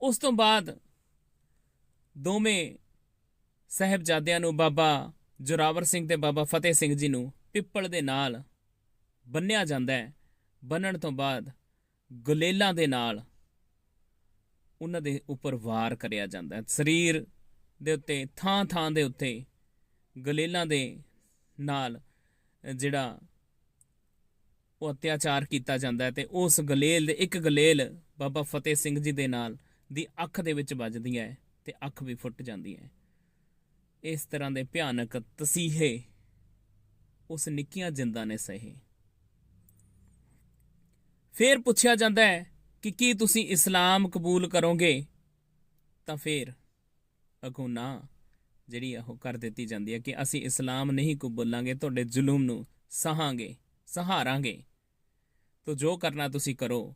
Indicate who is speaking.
Speaker 1: ਉਸ ਤੋਂ ਬਾਅਦ ਦੋਵੇਂ ਸਹਿਬਜ਼ਾਦਿਆਂ ਨੂੰ ਬਾਬਾ ਜੋਰਾਵਰ ਸਿੰਘ ਤੇ ਬਾਬਾ ਫਤਿਹ ਸਿੰਘ ਜੀ ਨੂੰ ਪਿੱਪਲ ਦੇ ਨਾਲ ਬੰਨਿਆ ਜਾਂਦਾ ਹੈ। ਬੰਨਣ ਤੋਂ ਬਾਅਦ ਗੁਲੇਲਾਂ ਦੇ ਨਾਲ ਉਹਨਾਂ ਦੇ ਉੱਪਰ ਵਾਰ ਕਰਿਆ ਜਾਂਦਾ ਹੈ। ਸਰੀਰ ਦੇ ਉੱਤੇ ਥਾਂ ਥਾਂ ਦੇ ਉੱਤੇ ਗਲੇਲਾਂ ਦੇ ਨਾਲ ਜਿਹੜਾ ਉਹ ਅਤਿਆਚਾਰ ਕੀਤਾ ਜਾਂਦਾ ਹੈ ਤੇ ਉਸ ਗਲੇਲ ਦੇ, ਇੱਕ ਗਲੇਲ ਬਾਬਾ ਫਤਿਹ ਸਿੰਘ ਜੀ ਦੇ ਨਾਲ ਦੀ ਅੱਖ ਦੇ ਵਿੱਚ ਵੱਜਦੀ ਹੈ ਤੇ ਅੱਖ ਵੀ ਫੁੱਟ ਜਾਂਦੀ ਹੈ। ਇਸ ਤਰ੍ਹਾਂ ਦੇ ਭਿਆਨਕ ਤਸੀਹੇ ਉਸ ਨਿੱਕੀਆਂ ਜਿੰਦਾਂ ਨੇ ਸਹੇ। ਫਿਰ ਪੁੱਛਿਆ ਜਾਂਦਾ ਹੈ ਕਿ ਕੀ ਤੁਸੀਂ ਇਸਲਾਮ ਕਬੂਲ ਕਰੋਗੇ? ਤਾਂ ਫਿਰ ਅਗੋਂ ਨਾ ਜਿਹੜੀ ਆ ਉਹ ਕਰ ਦਿੱਤੀ ਜਾਂਦੀ ਹੈ ਕਿ ਅਸੀਂ ਇਸਲਾਮ ਨਹੀਂ ਕਬੂਲਾਂਗੇ, ਤੁਹਾਡੇ ਜ਼ੁਲਮ ਨੂੰ ਸਹਾਂਗੇ, ਸਹਾਰਾਂਗੇ। ਤੋ ਜੋ ਕਰਨਾ ਤੁਸੀਂ ਕਰੋ